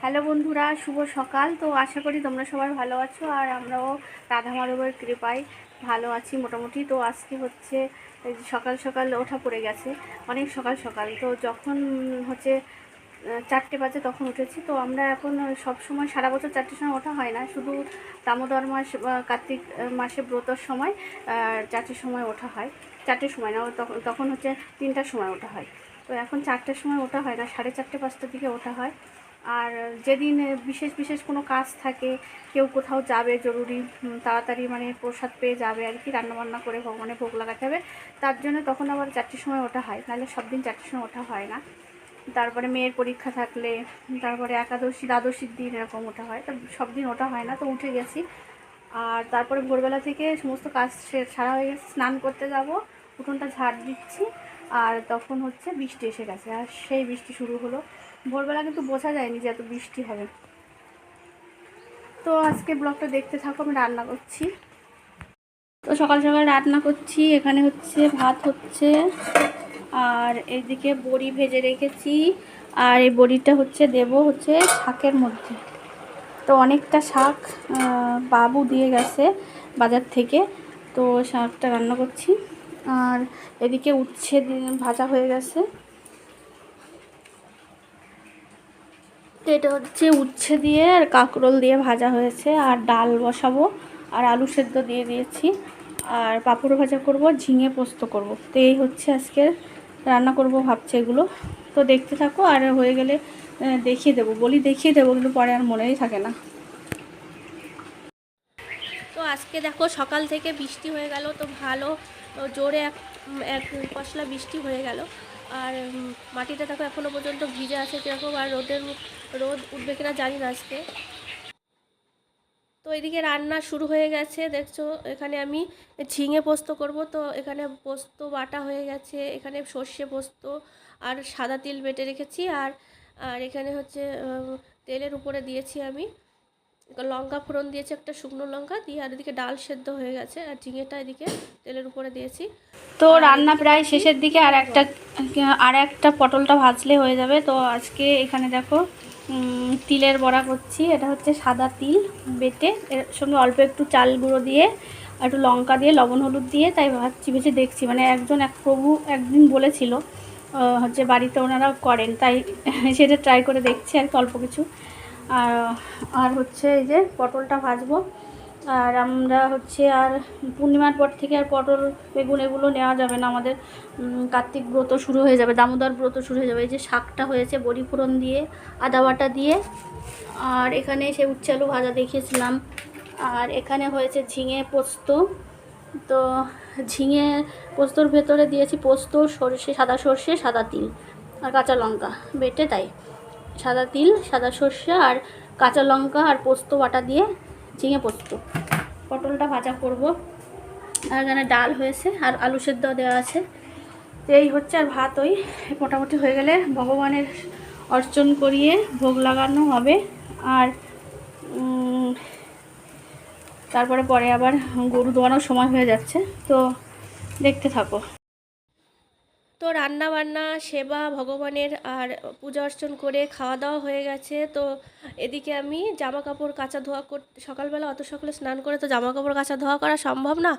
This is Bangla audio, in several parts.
হ্যালো বন্ধুরা, শুভ সকাল। তো আশা করি তোমরা সবাই ভালো আছো আর আমরাও রাধা মাধবের কৃপায় ভালো আছি মোটামুটি। তো আজকে হচ্ছে সকাল সকাল ওঠা পড়ে গেছে, অনেক সকাল সকাল। তো যখন হচ্ছে চারটে বাজে তখন উঠেছি। তো আমরা এখন সব সময় সারা বছর চারটের সময় ওঠা হয় না। শুধু দামোদর মাস বা কার্তিক মাসে ব্রতর সময় চারটের সময় ওঠা হয়। চারটের সময় না তখন তখন হচ্ছে তিনটার সময় ওঠা হয়। তো এখন চারটের সময় ওঠা হয় না, সাড়ে চারটে পাঁচটার দিকে ওঠা হয়। আর যেদিন বিশেষ বিশেষ কোনো কাজ থাকে, কেউ কোথাও যাবে জরুরি তাড়াতাড়ি মানে প্রসাদ পেয়ে যাবে আর কি, রান্নাবান্না করে ভগবানের ভোগ লাগাতে হবে, তার জন্য তখন আবার চারটের সময় ওঠা হয়, নাহলে সব দিন চারটের সময় ওঠা হয় না। তারপরে মেয়ের পরীক্ষা থাকলে, তারপরে একাদশী, দ্বাদশীর দিন এরকম ওঠা হয়, তো সব দিন ওঠা হয় না, তো উঠে গেছি। আর তারপরে ভোরবেলা থেকে সমস্ত কাজ সারা হয়ে গেছে, স্নান করতে যাব, উঠোনটা ঝাড় দিচ্ছি, আর তখন হচ্ছে বৃষ্টি এসে গেছে, আর সেই বৃষ্টি শুরু হলো। ভোরবেলা কিন্তু বোঝা যায়নি যে এত বৃষ্টি হবে। তো আজকে ব্লগটা দেখতে থাকো, আমি রান্না করছি। তো সকাল সকাল রান্না করছি, এখানে হচ্ছে ভাত হচ্ছে, আর এইদিকে বড়ি ভেজে রেখেছি, আর এই বড়িটা হচ্ছে দেব হচ্ছে শাকের মধ্যে। তো অনেকটা শাক বাবু দিয়ে গেছে বাজার থেকে, তো শাকটা রান্না করছি। আর এদিকে উচ্ছে ভাজা হয়ে গেছে। তো এটা হচ্ছে উচ্ছে দিয়ে আর কাঁকরোল দিয়ে ভাজা হয়েছে। আর ডাল বসাবো, আর আলু সেদ্ধ দিয়ে দিয়েছি। আর পাঁপড় ভাজা করব, ঝিঙে পোস্ত করব। তো এই হচ্ছে আজকে রান্না করব, ভাবছে এগুলো। তো দেখতে থাকো, আর হয়ে গেলে দেখিয়ে দেবো। বলি দেখিয়ে দেবো, কিন্তু পরে আর মনেই থাকে না। তো আজকে দেখো, সকাল থেকে বৃষ্টি হয়ে গেল, তো ভালো জোরে এক এক পশলা বৃষ্টি হয়ে গেল। আর মাটিটা দেখো এখনও পর্যন্ত ভিজে আছে কীরকম, আর রোদের রোদ উঠবে কিনা জানি না আজকে। তো এদিকে রান্না শুরু হয়ে গেছে, দেখছ? এখানে আমি ঝিঙে পোস্ত করব। তো এখানে পোস্ত বাটা হয়ে গেছে, এখানে সর্ষে পোস্ত আর সাদা তিল বেটে রেখেছি। আর আর এখানে হচ্ছে তেলের উপরে দিয়েছি আমি। লঙ্কা ফোড়ন দিয়েছি একটা শুকনো লঙ্কা দিয়ে আর এদিকে ডাল সেদ্ধ হয়ে গেছে আর ঝিঙেটা এদিকে তেলের উপরে দিয়েছি। তো রান্না প্রায় শেষের দিকে আর একটা আর একটা পটলটা ভাজলে হয়ে যাবে। তো আজকে এখানে দেখো তিলের বড়া করছি। এটা হচ্ছে সাদা তিল বেটে। এর সঙ্গে অল্প একটু চাল গুঁড়ো দিয়ে একটু লঙ্কা দিয়ে লবণ হলুদ দিয়ে তাই ভাবছি ভেজে দেখছি। মানে একজন এক প্রভু একদিন বলেছিল হচ্ছে বাড়িতে ওনারা করেন। তাই সেটা ট্রাই করে দেখছি আর কি অল্প কিছু। আর আর হচ্ছে এই যে পটলটা ভাজবো। আর আমরা হচ্ছে আর পূর্ণিমার পর থেকে আর পটল, বেগুন এগুলো নেওয়া যাবে না আমাদের। কার্তিক ব্রত শুরু হয়ে যাবে, দামোদর ব্রত শুরু হয়ে যাবে। এই যে শাকটা হয়েছে বড়ি ফোড়ন দিয়ে, আদা বাটা দিয়ে। আর এখানে সে উচ্ছে আলু ভাজা দেখিয়েছিলাম। আর এখানে হয়েছে ঝিঙে পোস্ত। তো ঝিঙে পোস্তর ভেতরে দিয়েছি পোস্ত, সর্ষে, সাদা সর্ষে, সাদা তিল আর কাঁচা লঙ্কা। বেটে তাই। সাদা তিল, সাদা সর্ষে আর কাঁচা লঙ্কা আর পোস্ত বাটা দিয়ে ঝিঙে পোস্ত। পটলটা ভাজা করব। আর এখানে ডাল হয়েছে আর আলু সেদ্ধ দেওয়া আছে। এই হচ্ছে আর ভাত ওই। মোটামুটি হয়ে গেলে ভগবানের অর্চন করিয়ে ভোগ লাগানো হবে। আর তারপরে পরে আবার গরু দোয়ানোর সময় হয়ে যাচ্ছে। তো দেখতে থাকো। তো রান্না বান্না সেবা, ভগবানের আর পূজা অর্চন করে খাওয়া দাওয়া হয়ে গেছে। তো এদিকে আমি জামা কাপড় কাচা ধোয়া কর, সকালবেলা অত সকালে স্নান করে তো জামা কাপড় কাচা ধোয়া করা সম্ভব না।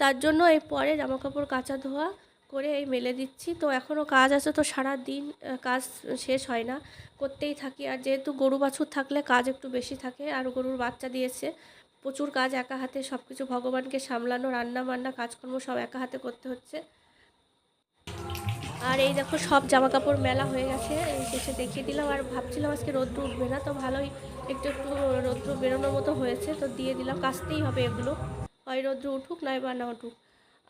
তার জন্য এই পরে জামা কাপড় কাচা ধোয়া করে এই মেলে দিচ্ছি। তো এখনও কাজ আছে তো সারা দিন কাজ শেষ হয় না। করতেই থাকি। আর যেহেতু গরু বাছুর থাকলে কাজ একটু বেশি থাকে, আর গরুর বাচ্চা দিয়েছে, প্রচুর কাজ একা হাতে সব কিছু ভগবানকে সামলানো রান্না বান্না কাজকর্ম সব একা হাতে করতে হচ্ছে। আর এই দেখো সব জামা কাপড় মেলা হয়ে গেছে। শেষে দেখিয়ে দিলাম। আর ভাবছিলাম আজকে রৌদ্র উঠবে না, তো ভালোই একটু একটু রৌদ্র বেরোনোর মতো হয়েছে, তো দিয়ে দিলাম। কাচতেই হবে এগুলো, হয় রৌদ্র উঠুক, নয় বা না উঠুক।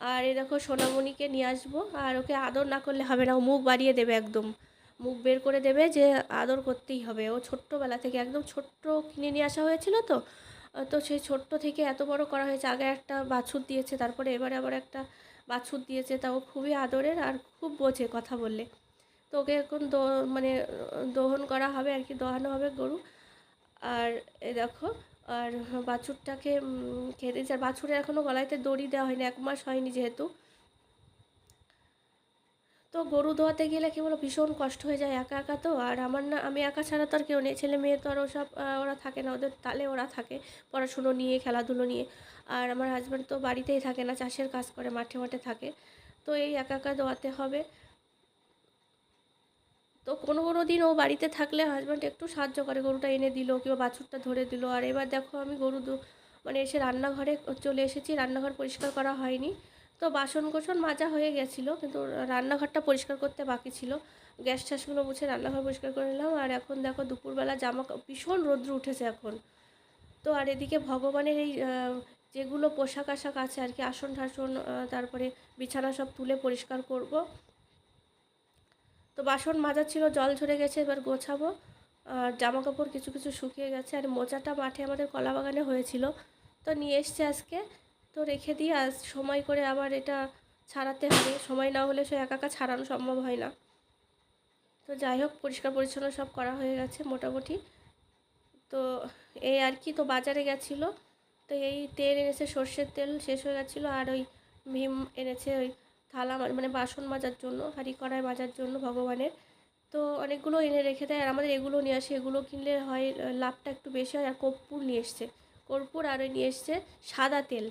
আর এই দেখো সোনামণিকে নিয়ে আসব, আর ওকে আদর না করলে হবে না, ও মুখ বাড়িয়ে দেবে একদম। মুখ বের করে দেবে যে আদর করতেই হবে। ও ছোট্টবেলা থেকে একদম ছোট্ট কিনে নিয়ে আসা হয়েছিল তো তো সেই ছোট্ট থেকে এত বড় করা হয়েছে। আগে একটা বাছুর দিয়েছে, তারপরে এবারে আবার একটা বাছুর দিয়েছে, তাও খুবই আদরের আর খুব বোঝে কথা বললে। তো ওকে এখন দো মানে দোহন করা হবে আর কি, দোহানো হবে গরু। আর এ দেখো, আর বাছুরটাকে খেতে আর বাছুরের এখনও গলাইতে দড়ি দেওয়া হয়নি, এক মাস হয়নি যেহেতু। তো গরু ধোয়াতে গেলে কি বলো ভীষণ কষ্ট হয়ে যায় একা একা তো? আর আমার না, আমি একা ছাড়া তো আর কেউ নেই। ছেলে মেয়ে তো আর ওসব ওরা থাকে না, ওদের তালে ওরা থাকে পড়াশুনো নিয়ে, খেলাধুলো নিয়ে। আর আমার হাজব্যান্ড তো বাড়িতেই থাকে না, চাষের কাজ করে, মাঠে মাঠে থাকে। তো এই একা একা দোয়াতে হবে। তো কোনো কোনো দিন ও বাড়িতে থাকলে হাজব্যান্ড একটু সাহায্য করে, গরুটা এনে দিল কিংবা বাছুরটা ধরে দিল। আর এবার দেখো আমি গরু মানে এসে রান্নাঘরে চলে এসেছি, রান্নাঘর পরিষ্কার করা হয়নি। তো বাসন কোসন মাজা হয়ে গেছিল, কিন্তু রান্নাঘরটা পরিষ্কার করতে বাকি ছিল। গ্যাস ট্যাসগুলো মুছে রান্নাঘর পরিষ্কার করে নিলাম। আর এখন দেখো দুপুরবেলা জামা ভীষণ রৌদ্র উঠেছে এখন। তো আর এদিকে ভগবানের এই যেগুলো পোশাক আশাক আছে আর কি, আসন ঠাসন তারপরে বিছানা সব তুলে পরিষ্কার করব। তো বাসন মাজা ছিল, জল ঝরে গেছে, এবার গোছাবো। আর জামা কাপড় কিছু কিছু শুকিয়ে গেছে। আর মোচাটা মাঠে আমাদের কলা বাগানে হয়েছিল। তো নিয়ে এসছে আজকে। তো রেখে দিয়ে আজ সময় করে আবার এটা ছাড়াতে হবে। সময় না হলে সে একা একা ছাড়ানো সম্ভব হয় না। তো যাই হোক, পরিষ্কার পরিচ্ছন্ন সব করা হয়ে গেছে মোটামুটি। তো এই আর কি, তো বাজারে গেছিল। তো এই তেল এনেছে, সর্ষের তেল শেষ হয়ে গেছিল আর ওই ভীম এনেছে ওই থালা মানে বাসন মাজার জন্য, হাঁড়ি কড়াই মাজার জন্য ভগবানের। তো অনেকগুলো এনে রেখে দেয় আর আমাদের এগুলো নিয়ে আসে। এগুলো কিনলে হয়, লাভটা একটু বেশি হয় আর কর্পূর নিয়ে এসছে। কর্পূর আর ওই নিয়ে এসছে সাদা তেল।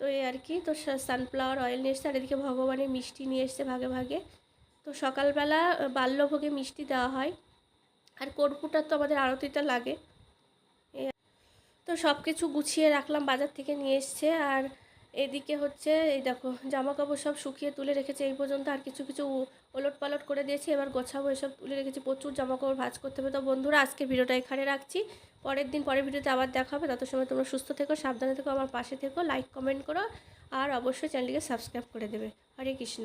তো এই আর কি, তো সানফ্লাওয়ার অয়েল নিয়ে এসছে, আর এদিকে ভগবানের মিষ্টি নিয়ে এসছে ভাগে ভাগে। তো সকালবেলা বাল্যভোগে মিষ্টি দেওয়া হয়। আর কর্পুটার তো আমাদের আরতিটা লাগে। তো সব কিছু গুছিয়ে রাখলাম, বাজার থেকে নিয়ে এসছে। আর এদিকে হচ্ছে, এই দেখো জামা কাপড় সব শুকিয়ে তুলে রেখেছে, এই পর্যন্ত আর কিছু কিছু ওলট পালট করে দিয়েছি, এবার গোছাবো, এসব তুলে রেখেছি, প্রচুর জামা কাপড় ভাজ করতে হবে। তো বন্ধুরা, আজকে ভিডিওটা এখানে রাখছি। পরের দিন, পরের ভিডিওতে আবার দেখা হবে। তত সময় তোমরা সুস্থ থেকো, সাবধানে থেকো, আমার পাশে থেকো লাইক কমেন্ট করো, আর অবশ্যই চ্যানেলটিকে সাবস্ক্রাইব করে দেবে। হরে কৃষ্ণ।